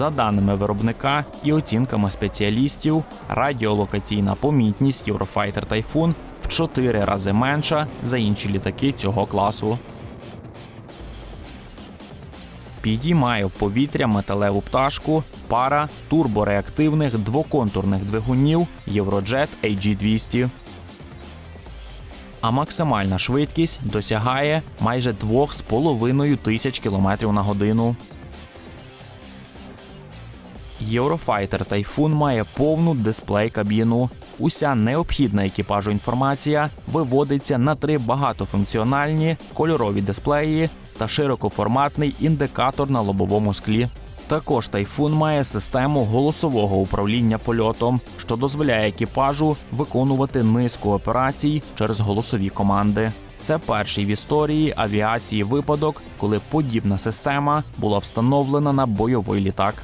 За даними виробника і оцінками спеціалістів, радіолокаційна помітність Eurofighter Typhoon в 4 рази менша за інші літаки цього класу. Підіймає в повітря металеву пташку пара турбореактивних двоконтурних двигунів Eurojet AG200. А максимальна швидкість досягає майже 2,5 тисяч км на годину. Eurofighter Typhoon має повну дисплей-кабіну. Уся необхідна екіпажу інформація виводиться на три багатофункціональні кольорові дисплеї та широкоформатний індикатор на лобовому склі. Також тайфун має систему голосового управління польотом, що дозволяє екіпажу виконувати низку операцій через голосові команди. Це перший в історії авіації випадок, коли подібна система була встановлена на бойовий літак.